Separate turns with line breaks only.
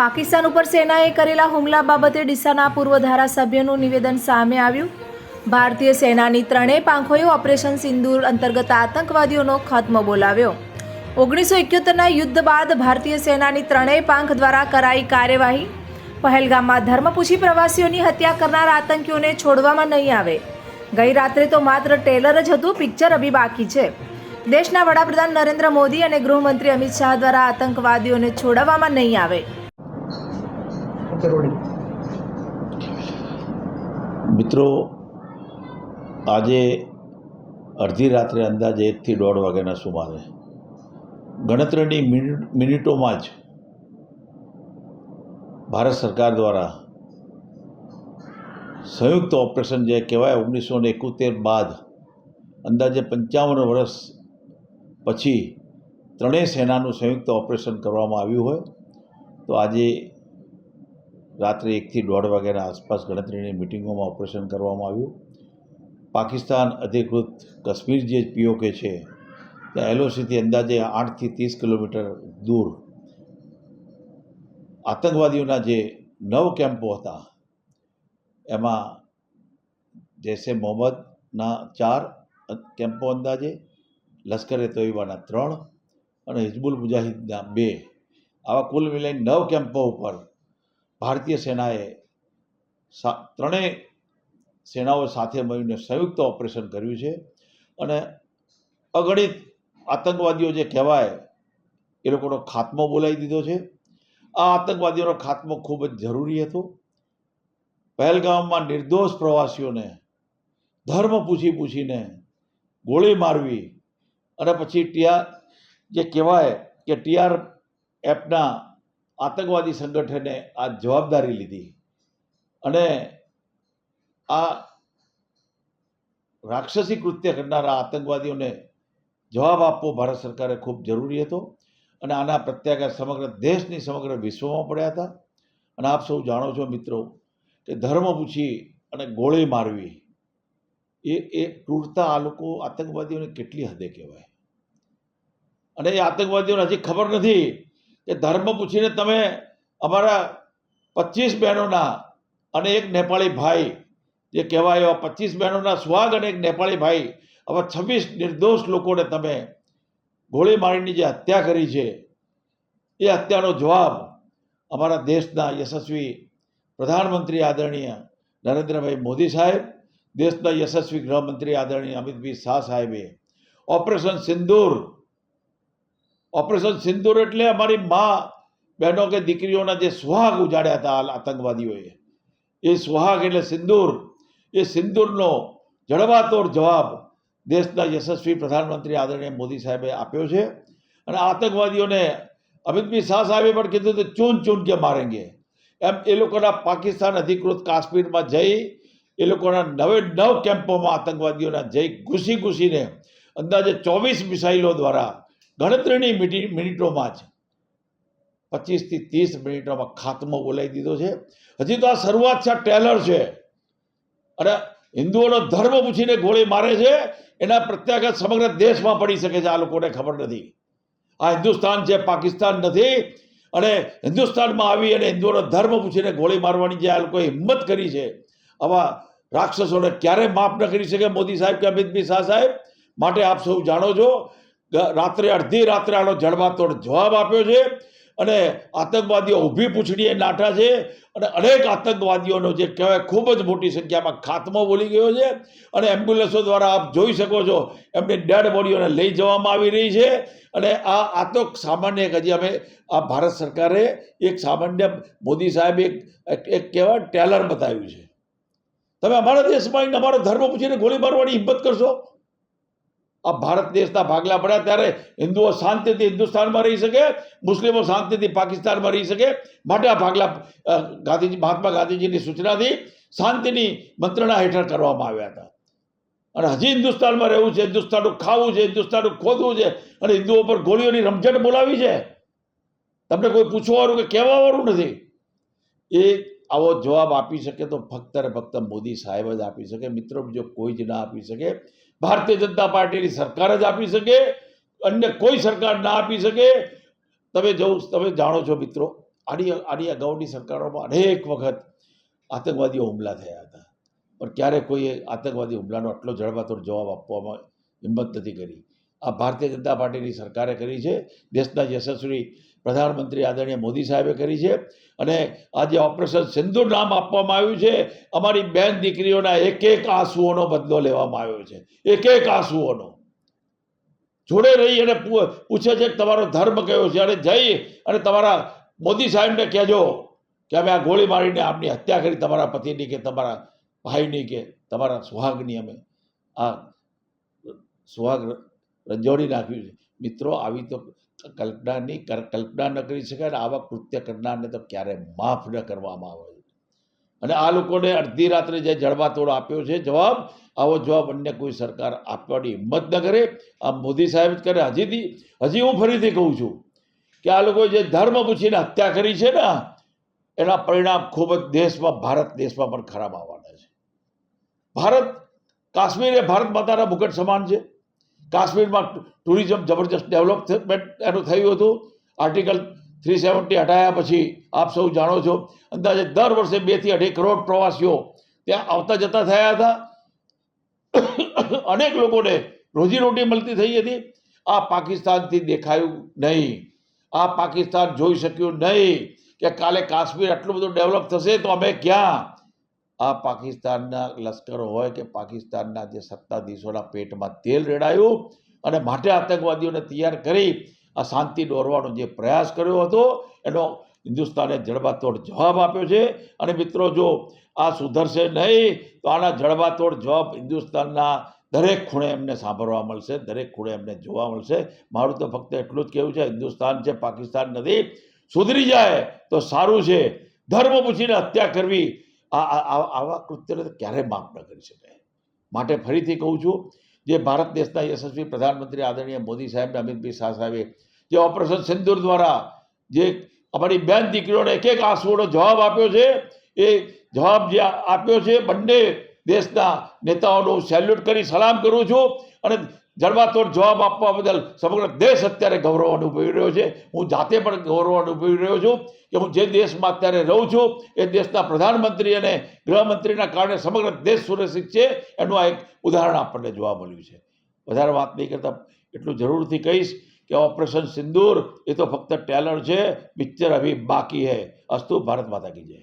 પાકિસ્તાન ઉપર સેનાએ કરેલા હુમલા બાબતે ડીસાના પૂર્વ ધારાસભ્યનું નિવેદન સામે આવ્યું. ભારતીય સેનાની ત્રણેય પાંખોએ ઓપરેશન સિંદૂર અંતર્ગત આતંકવાદીઓનો ખાત્મો બોલાવ્યો. ઓગણીસો એક્યોતેરના યુદ્ધ બાદ ભારતીય સેનાની ત્રણેય પાંખ દ્વારા કરાઈ કાર્યવાહી. પહેલગામમાં ધર્મપૂછી પ્રવાસીઓની હત્યા કરનાર આતંકીઓને છોડવામાં નહીં આવે. ગઈ રાત્રે તો માત્ર ટેલર જ હતું, પિક્ચર અભી બાકી છે. દેશના વડાપ્રધાન નરેન્દ્ર મોદી અને ગૃહમંત્રી અમિત શાહ દ્વારા આતંકવાદીઓને છોડવામાં નહીં આવે.
કરોડી.
મિત્રો, આજે અડધી રાત્રે અંદાજે એકથી દોઢ વાગ્યાના સુમારે ગણતરીની મિનિટ, મિનિટોમાં જ ભારત સરકાર દ્વારા સંયુક્ત ઓપરેશન જે કહેવાય, ઓગણીસો ને એકોતેર બાદ અંદાજે પંચાવન વર્ષ પછી ત્રણેય સેનાનું સંયુક્ત ઓપરેશન કરવામાં આવ્યું હોય, તો આજે રાત્રે એકથી દોઢ વાગ્યાના આસપાસ ગણતરીની મિટિંગોમાં ઓપરેશન કરવામાં આવ્યું. પાકિસ્તાન અધિકૃત કાશ્મીર જે પીઓકે છે, ત્યાં એલઓસીથી અંદાજે આઠથી ત્રીસ કિલોમીટર દૂર આતંકવાદીઓના જે નવ કેમ્પો હતા, એમાં જૈસે મોહમ્મદના ચાર કેમ્પો અંદાજે, લશ્કરે તોયબાના ત્રણ અને હિઝબુલ મુજાહિદના બે. આવા કુલ મિલાઈને નવ કેમ્પો ઉપર ભારતીય સેનાએ ત્રણેય સેનાઓ સાથે મળીને સંયુક્ત ઓપરેશન કર્યું છે અને અગણિત આતંકવાદીઓ જે કહેવાય એ લોકોનો ખાત્મો બોલાવી દીધો છે. આ આતંકવાદીઓનો ખાત્મો ખૂબ જ જરૂરી હતો. પહેલગામમાં નિર્દોષ પ્રવાસીઓને ધર્મ પૂછી પૂછીને ગોળી મારવી અને પછી ટીઆર જે કહેવાય કે ટીઆર એપના આતંકવાદી સંગઠને આ જવાબદારી લીધી. અને આ રાક્ષસી કૃત્ય કરનારા આતંકવાદીઓને જવાબ આપવો ભારત સરકારે ખૂબ જરૂરી હતો અને આના પ્રત્યાઘાત સમગ્ર દેશની સમગ્ર વિશ્વમાં પડ્યા હતા. અને આપ સૌ જાણો છો મિત્રો કે ધર્મ પૂછી અને ગોળી મારવી, એ એ ક્રૂરતા આ લોકો આતંકવાદીઓને કેટલી હદે કહેવાય? અને એ આતંકવાદીઓને હજી ખબર નથી કે ધર્મ પૂછીને તમે અમારા પચીસ બહેનોના અને એક નેપાળી ભાઈ, જે કહેવાય એવા પચીસ બહેનોના સ્વાગ અને એક નેપાળી ભાઈ, આવા છવ્વીસ નિર્દોષ લોકોને તમે ગોળી મારીની જે હત્યા કરી છે, એ હત્યાનો જવાબ અમારા દેશના યશસ્વી પ્રધાનમંત્રી આદરણીય નરેન્દ્રભાઈ મોદી સાહેબ, દેશના યશસ્વી ગૃહમંત્રી આદરણીય અમિતભાઈ શાહ સાહેબે ઓપરેશન સિંદૂર ઓપરેશન સિંદૂર એટલે અમારી મા બહેનો કે દીકરીઓના જે સુહાગ ઉજાડ્યા હતા આતંકવાદીઓએ. એ સુહાગ એટલે સિંદૂર. એ સિંદૂરનો જડબાતોડ જવાબ દેશના યશસ્વી પ્રધાનમંત્રી આદરણીય મોદી સાહેબે આપ્યો છે. અને આતંકવાદીઓને અમિતભાઈ શાહ સાહેબે પણ કીધું હતું, ચૂન ચૂન કે મારેંગે. એમ એ લોકોના પાકિસ્તાન અધિકૃત કાશ્મીરમાં જઈ એ લોકોના નવે નવ કેમ્પોમાં આતંકવાદીઓના જઈ ઘૂસી ઘૂસીને અંદાજે ચોવીસ મિસાઇલો દ્વારા ગણતરીની મિનિ મિનિટોમાં જ પચીસથી ત્રીસ મિનિટોમાં ખાત્મો બોલાવી દીધો છે. હજી તો આ શરૂઆત છે ટેલર છે. અને હિન્દુઓનો ધર્મ પૂછીને ગોળી મારે છે, એના પ્રત્યાઘાત સમગ્ર દેશમાં પડી શકે છે, આ લોકોને ખબર નથી. આ હિન્દુસ્તાન છે, પાકિસ્તાન નથી. અને હિન્દુસ્તાનમાં આવી અને હિન્દુઓનો ધર્મ પૂછીને ગોળી મારવાની જે આ લોકોએ હિંમત કરી છે, આવા રાક્ષસોને ક્યારે માફ ન કરી શકે મોદી સાહેબ કે અમિત શાહ સાહેબ. માટે આપ સૌ જાણો છો રાત્રે અડધી રાત્રે આનો જડબાતોડ જવાબ આપ્યો છે અને આતંકવાદીઓ ઊભી પૂંછડીએ નાઠા છે અને અનેક આતંકવાદીઓનો જે કહેવાય ખૂબ જ મોટી સંખ્યામાં ખાતમો બોલી ગયો છે અને એમ્બ્યુલન્સો દ્વારા આપ જોઈ શકો છો એમની ડેડ બોડીઓને લઈ જવામાં આવી રહી છે અને આ આ તો સામાન્ય એક હજી અમે, આ ભારત સરકારે એક સામાન્ય મોદી સાહેબે એક, એક- કહેવાય ટેલર બતાવ્યું છે. તમે અમારા દેશમાં અમારો ધર્મ પૂછીને ગોળી મારવાની હિંમત કરશો? આ ભારત દેશના ભાગલા પડ્યા ત્યારે હિન્દુઓ શાંતિથી હિન્દુસ્તાનમાં રહી શકે, મુસ્લિમો શાંતિથી પાકિસ્તાનમાં રહી શકે. માટે આ ભાગલા ગાંધીજી, મહાત્મા ગાંધીજીની સૂચનાથી શાંતિની મંત્રણા હેઠળ કરવામાં આવ્યા હતા. અને હજી હિન્દુસ્તાનમાં રહેવું છે, હિન્દુસ્તાનનું ખાવું છે, હિન્દુસ્તાનનું ખોદવું છે અને હિન્દુઓ પર ગોળીઓની રમઝટ બોલાવી છે. તમને કોઈ પૂછવાવાળું કે કહેવાવાળું નથી? એ આવો જવાબ આપી શકે તો ફક્ત ને ફક્ત મોદી સાહેબ જ આપી શકે. મિત્રો, બીજો કોઈ જ ના આપી શકે. ભારતીય જનતા પાર્ટીની સરકાર જ આપી શકે, અન્ય કોઈ સરકાર ના આપી શકે. તમે જવું તમે જાણો છો મિત્રો, આની આની અગાઉની સરકારોમાં અનેક વખત આતંકવાદીઓ હુમલા થયા હતા. પણ ક્યારે કોઈએ આતંકવાદી હુમલાનો આટલો જડબાતોડ જવાબ આપવામાં હિંમત નથી કરી. આ ભારતીય જનતા પાર્ટીની સરકારે કરી છે. દેશના યશસ્વી પ્રધાનમંત્રી આદરણીય મોદી સાહેબે કરી છે અને આજે ઓપરેશન સિંધુ નામ આપવામાં આવ્યું છે. અમારી બેન દીકરીઓના એક એક આંસુઓનો બદલો લેવામાં આવ્યો છે. એક એક આંસુઓનો. જોડે રહી અને પૂછે છે કે તમારો ધર્મ કયો છે? અને જઈ અને તમારા મોદી સાહેબને કહેજો કે અમે આ ગોળી મારીને આપની હત્યા કરી તમારા પતિની કે તમારા ભાઈની કે તમારા સુહાગની અમે આ સુહાગ રંજોડી નાખ્યું છે. મિત્રો, આવી તો કલ્પનાની કલ્પના ન કરી શકાય ને આવા કૃત્ય કરનારને તો ક્યારે માફ ન કરવામાં આવે. અને આ લોકોને અડધી રાત્રે જે જડબાતોડ આપ્યો છે, જવાબ, આવો જવાબ અન્ય કોઈ સરકાર આપવાની હિંમત ન કરે. આ મોદી સાહેબ જ કરે. હજીથી, હજી હું ફરીથી કહું છું કે આ લોકોએ જે ધર્મ પૂછીને હત્યા કરી છે ને, એના પરિણામ ખૂબ જ દેશમાં, ભારત દેશમાં પણ ખરાબ આવવાના છે. ભારત, કાશ્મીર એ ભારત માતાના મુકટ સમાન છે. કાશ્મીરમાં ટુરિઝમ જબરજસ્ત ડેવલપમેન્ટ એનું થયું હતું. આર્ટિકલ થ્રી સેવન્ટી હટાયા પછી આપ સૌ જાણો છો. અંદાજે દર વર્ષે બેથી અઢી કરોડ પ્રવાસીઓ ત્યાં આવતા જતા થયા હતા. અનેક લોકોને રોજીરોટી મળતી થઈ હતી. આ પાકિસ્તાનથી દેખાયું નહીં. આ પાકિસ્તાન જોઈ શક્યું નહીં કે કાલે કાશ્મીર આટલું બધું ડેવલપ થશે તો અમે ક્યાં? આ પાકિસ્તાનના લશ્કરો હોય કે પાકિસ્તાનના જે સત્તાધીશોના પેટમાં તેલ રેડાયું અને માટે આતંકવાદીઓને તૈયાર કરી આ શાંતિ દોરવાનો જે પ્રયાસ કર્યો હતો, એનો હિન્દુસ્તાને જડબાતોડ જવાબ આપ્યો છે. અને મિત્રો, જો આ સુધરશે નહીં, તો આના જડબાતોડ જવાબ હિન્દુસ્તાનના દરેક ખૂણે એમને સાંભળવા મળશે, દરેક ખૂણે એમને જોવા મળશે. મારું તો ફક્ત એટલું જ કહેવું છે, હિન્દુસ્તાન છે, પાકિસ્તાન નથી. સુધરી જાય તો સારું છે. ધર્મ પૂછીને હત્યા કરવી આ આવા કૃત્યને ક્યારેય માફ ન કરી શકાય. માટે ફરીથી કહું છું, જે ભારત દેશના યશસ્વી પ્રધાનમંત્રી આદરણીય મોદી સાહેબને અમિતભાઈ શાહ સાહેબે, જે ઓપરેશન સિંદુર દ્વારા જે અમારી બેન દીકરીઓને એક એક આંસુઓનો જવાબ આપ્યો છે, એ જવાબ જે આપ્યો છે, બંને દેશના નેતાઓનો સેલ્યુટ કરી, સલામ કરું છું અને જડબાતોડ જવાબ આપવા બદલ સમગ્ર દેશ અત્યારે ગૌરવ અનુભવી રહ્યો છે. હું જાતે પણ ગૌરવ અનુભવી રહ્યો છું કે હું જે દેશમાં અત્યારે રહું છું, એ દેશના પ્રધાનમંત્રી અને ગૃહમંત્રીના કારણે સમગ્ર દેશ સુરક્ષિત છે, એનું આ એક ઉદાહરણ આપણને જોવા મળ્યું છે. વધારે વાત નહીં કરતા એટલું જરૂરથી કહીશ કે ઓપરેશન સિંદૂર એ તો ફક્ત ટેલર છે પિક્ચર અભી બાકી હૈ. અસ્તુ ભારત માતા કી જય.